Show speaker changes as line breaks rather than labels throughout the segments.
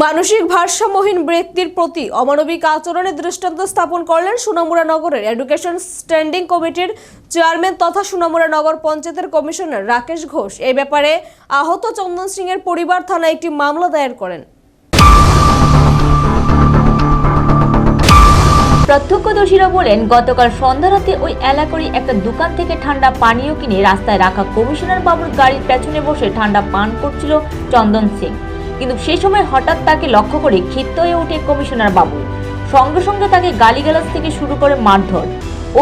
মানসিক ভারসাম্যহীন ব্যক্তির প্রতি অমানবিক আচরণের দৃষ্টান্ত স্থাপন করলেন সুনামুরা নগরের এডুকেশন স্ট্যান্ডিং কমিটির চেয়ারম্যান তথা সুনামুরা নগর পঞ্চায়েতের কমিশনার রাকেশ ঘোষ। এই ব্যাপারে আহত চন্দন সিং এর পরিবার থানায় একটি মামলা দায়ের করেন।
প্রত্যক্ষদর্শীরা বলেন, গতকাল সন্ধ্যারাতে ওই এলাকারই একটা দোকান থেকে ঠান্ডা পানীয় কিনে রাস্তায় রাখা কমিশনার বাবুর গাড়ির পেছনে বসে ঠান্ডা পান করছিল চন্দন সিং। কিন্তু সেই সময় হঠাৎ তাকে লক্ষ্য করে ক্ষিপ্ত হয়ে ওঠে কমিশনার বাবু। সঙ্গে সঙ্গে তাকে গালিগালাজ থেকে শুরু করে মারধর।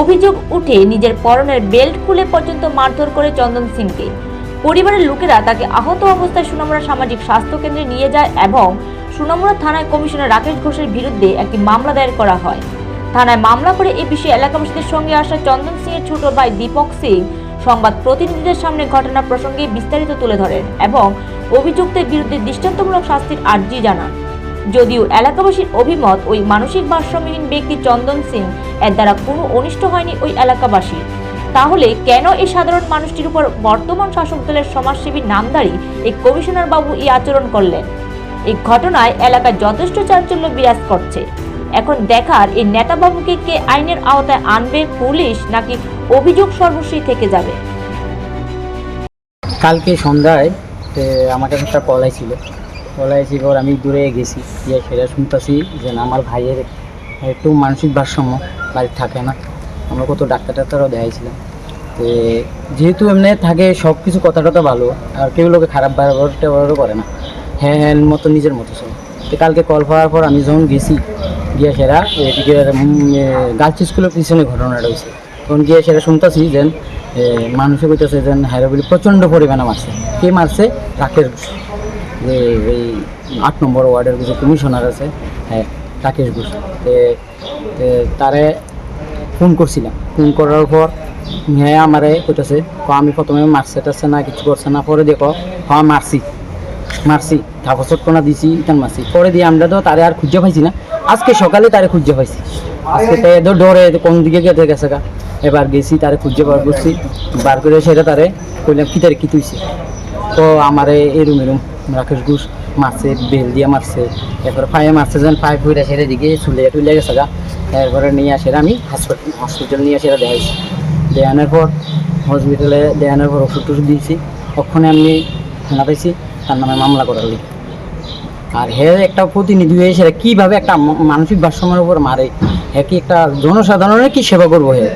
অভিযোগ উঠে নিজের পরনের বেল্ট খুলে পর্যন্ত মারধর করে চন্দন সিংকে। পরিবারের লোকেরা তাকে আহত অবস্থায় সুনামুরা সামাজিক স্বাস্থ্য কেন্দ্রে নিয়ে যায় এবং সুনামুরা থানায় কমিশনার রাকেশ ঘোষের বিরুদ্ধে একটি মামলা দায়ের করা হয়। থানায় মামলা করে এ বিষয়ে এলাকাবাসীদের সঙ্গে আসা চন্দন সিং এর ছোট ভাই দীপক সিং সংবাদ প্রতিনিধিদের সামনে ঘটনা প্রসঙ্গে বিস্তারিত তুলে ধরেন এবং অভিযুক্তের বিরুদ্ধে দৃষ্টান্তমূলক শাস্তির আর্জি জানান। যদিও এলাকাবাসীর অভিমত ওই মানসিক ভারসাম্যহীন ব্যক্তি চন্দন সিং এর দ্বারা কোনো অনিষ্ট হয়নি ওই এলাকাবাসীর। তাহলে কেন এই সাধারণ মানুষটির উপর বর্তমান শাসক দলের সমাজসেবী নামধারী এই কমিশনার বাবু এই আচরণ করলেন? এই ঘটনায় এলাকায় যথেষ্ট চাঞ্চল্য বিরাজ করছে। এখন দেখার এই নেতাবাবুকে কে আইনের আওতায় আনবে, পুলিশ নাকি অভিযোগ সর্বস্বই থেকে যাবে?
কালকে সন্ধ্যায় এ, আমার কাছে একটা কল আইছিল। কল আইছি পর আমি দূরে গেছি গিয়ে সেটা শুনতেছি যে আমার ভাইয়ের একটু মানসিক ভারসাম্য বাড়িতে থাকে না। আমরা কত ডাক্তার টাক্তারও দেখাইছিলাম। তো যেহেতু এমনি থাকে সব কিছু কথা টথা ভালো আর কেউ লোকে খারাপ ব্যবহার ট্যাবহারও করে না। হ্যাঁ হ্যাঁ মতো নিজের মতো সব। তো কালকে কল পাওয়ার পর আমি যখন গেছি গিয়ে সেরা এদিকে গার্লস স্কুলের পিছনে ঘটনাটা হয়েছে তখন গিয়ে সেটা শুনতেছি যে মানুষে কইতেছে যে হ্যাঁ বলে প্রচণ্ড পরিমাণে মারছে। কে মারছে? রাকেশ যে, এই আট নম্বর ওয়ার্ডের কিছু কমিশনার আছে হ্যাঁ রাকেশ ঘোষ। তারে ফোন করছিলাম। ফোন করার পর হ্যাঁ আমারে কইতেছে আমি প্রথমে মারছে টারছে না, কিছু করছে না, পরে দেখো হ্যাঁ মারছি। মারছি কাগজ চটকনা দিছি ইতান মারছি। পরে দিয়ে আমরা তো তারে আর খুঁজে পাইছি না। আজকে সকালে তারে খুঁজে পাইছি। আজকে তো ডরে, কোন দিকে গেতে গেছে গা। এবার গেছি, তারে খুঁজে বার করছি বার করে সেটা তারে কইলাম, কি তারে, কি তুইছে? তো আমারে এরুম এরুম রাকেশ ঘোষ মারছে, বেল দিয়ে মারছে, এরপরে পায়ে মারছে, যেন পায়ে ফুইরা সেটা দিকে চুলে টুলে গেছে গা। এরপরে নিয়ে আসে, আমি হসপিটাল হসপিটাল নিয়ে আসে দেখাইছি। দেখানোর পর হসপিটালে দেখানোর পর ওষুধ টষুধ দিয়েছি, ওখানে আমি থানা পাইছি, তার নামে মামলা করার লিগে। আর হে একটা প্রতিনিধি হয়ে সেটা কীভাবে একটা মানসিক ভারসাম্যের উপর মারে? হ্যাঁ কি একটা জনসাধারণের কি সেবা করব হে?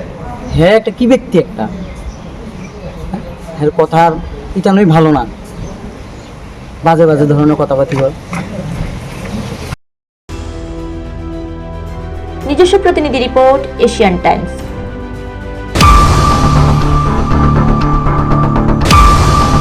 হ্যাঁ একটা কি ব্যক্তি একটা? কথা কথার ইতানোই ভালো না। বাজে বাজে ধরনের কথাবার্তি বল।
নিজস্ব প্রতিনিধি রিপোর্ট, এশিয়ান টাইমস।